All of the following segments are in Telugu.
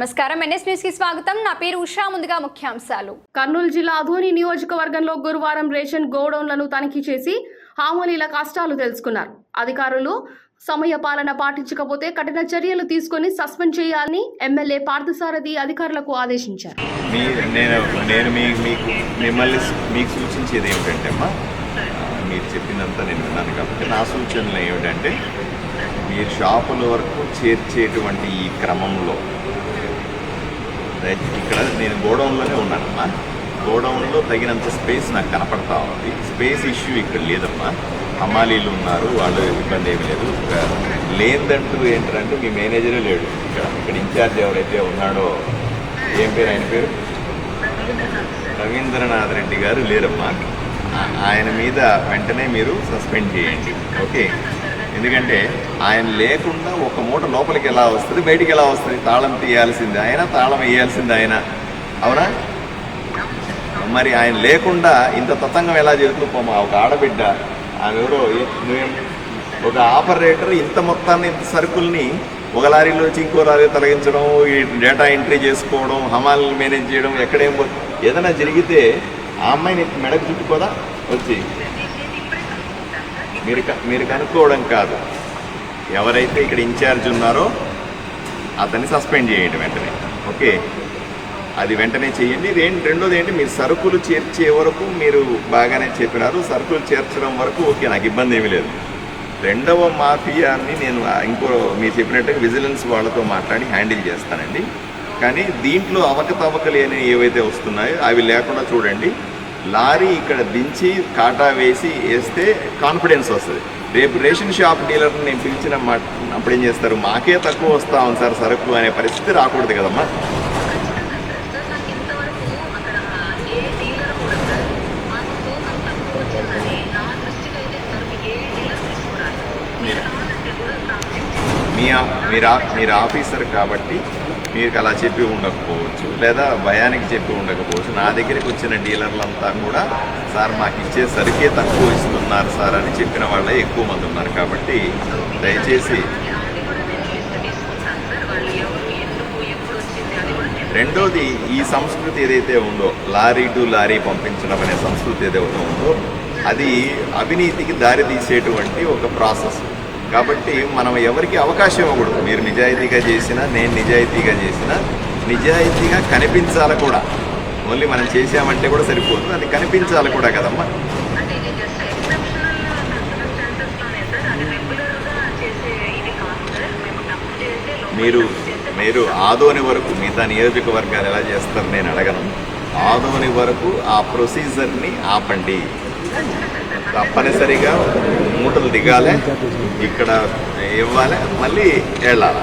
నమస్కారం. ఎన్ఎస్ న్యూస్కి స్వాగతం. నా పేరు ఉషా. ముందుగా ముఖ్యాంశాలు. కర్నూలు జిల్లా అధోని నియోజకవర్గంలో గురువారం రేషన్ గోడౌన్లను తనిఖీ చేసి హామలీల కష్టాలు తెలుసుకున్నారు. అధికారులు సమయ పాలన పాటించకపోతే కఠిన చర్యలు తీసుకొని సస్పెండ్ చేయాలని ఎమ్మెల్యే పార్థసారథి అధికారులకు ఆదేశించారు. మీ నేను నేను మీ మీకు మిమ్మల్ని స్- మీకు సూచించేది ఏమిటంటే అమ్మా మీరు చెప్పినంత నేను విన్నాను కాబట్టి నా సూచనలు ఏమిటంటే మీరు షాపుల వరకు చేర్చేటువంటి ఈ క్రమంలో ఇక్కడ నేను గోడౌన్లోనే ఉన్నానమ్మా. గోడౌన్లో తగినంత స్పేస్ నాకు కనపడతా ఉంది. స్పేస్ ఇష్యూ ఇక్కడ లేదమ్మా. హమాలీలు ఉన్నారు వాళ్ళు ఇబ్బంది ఏమి లేదు. లేదంటూ ఏంటంటే మీ మేనేజరే లేడు ఇక్కడ. ఇక్కడ ఇన్ఛార్జ్ ఎవరైతే ఉన్నాడో ఏం పేరు ఆయన పేరు? రవీంద్రనాథ్ రెడ్డి గారు లేరమ్మా. ఆయన మీద వెంటనే మీరు సస్పెండ్ చేయండి. ఓకే? ఎందుకంటే ఆయన లేకుండా ఒక మూట లోపలికి ఎలా వస్తుంది? బయటికి ఎలా వస్తుంది? తాళం తీయాల్సింది ఆయన తాళం వేయాల్సింది ఆయన. అవునా? మరి ఆయన లేకుండా ఇంత తతంగం ఎలా జరుగుతుంది పోమా ఒక ఆడబిడ్డ ఆమె ఎవరో ఒక ఆపరేటర్ ఇంత మొత్తాన్ని ఇంత సరుకుల్ని ఒక లారీలో నుంచి ఇంకో లారీ తొలగించడం ఈ డేటా ఎంట్రీ చేసుకోవడం హమాల్ మేనేజ్ చేయడం ఎక్కడేం ఏదైనా జరిగితే ఆ అమ్మాయిని మెడకు చుట్టుకోదా? వచ్చి. మీరు మీరు కనుక్కోవడం కాదు. ఎవరైతే ఇక్కడ ఇన్ఛార్జ్ ఉన్నారో అతన్ని సస్పెండ్ చేయండి వెంటనే. ఓకే? అది వెంటనే చేయండి. ఇదేంటి రెండోది ఏంటి మీరు సరుకులు చేర్చే వరకు మీరు బాగానే చెప్పినారు. సరుకులు చేర్చడం వరకు ఓకే నాకు ఇబ్బంది ఏమీ లేదు. రెండవ మాఫియాని నేను ఇంకో మీరు చెప్పినట్టుగా విజిలెన్స్ వాళ్ళతో మాట్లాడి హ్యాండిల్ చేస్తానండి. కానీ దీంట్లో అవకతవకలు అనేవి ఏవైతే వస్తున్నాయో అవి లేకుండా చూడండి. లారీ ఇక్కడ దించి కాటా వేసి వేస్తే కాన్ఫిడెన్స్ వస్తుంది రేపు రేషన్ షాప్ డీలర్ని నేను పిలిచిన మా అప్పుడు ఏం చేస్తారు మాకే తక్కువ వస్తా ఉంది సార్ సరుకు అనే పరిస్థితి రాకూడదు కదమ్మా. మీ మీరు ఆఫీసర్ కాబట్టి మీకు అలా చెప్పి ఉండకపోవచ్చు లేదా భయానికి చెప్పి ఉండకపోవచ్చు. నా దగ్గరికి వచ్చిన డీలర్లంతా కూడా సార్ మాకు ఇచ్చే సరికే తక్కువ ఇస్తున్నారు సార్ అని చెప్పిన వాళ్ళే ఎక్కువ మంది ఉన్నారు కాబట్టి దయచేసి రెండోది ఈ సంస్కృతి ఏదైతే ఉందో లారీ టు లారీ పంపించడం అనే సంస్కృతి ఏదైతే ఉందో అది అవినీతికి దారి తీసేటువంటి ఒక ప్రాసెస్. కాబట్టి మనం ఎవరికి అవకాశం ఇవ్వకూడదు. మీరు నిజాయితీగా చేసినా నేను నిజాయితీగా చేసినా నిజాయితీగా కనిపించాలి కూడా. ఓన్లీ మనం చేసామంటే కూడా సరిపోదు అది కనిపించాలి కూడా కదమ్మా. మీరు మీరు ఆదోని వరకు మిగతా నియోజకవర్గాలు ఎలా చేస్తారు నేను అడగను. ఆదోని వరకు ఆ ప్రొసీజర్ని ఆపండి. తప్పనిసరిగా మూటలు దిగాలి ఇక్కడ ఇవ్వాలి మళ్ళీ వెళ్ళాలి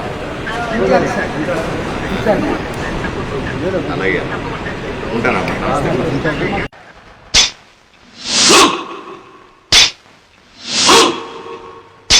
అలాగే. ఉంటానమ్మా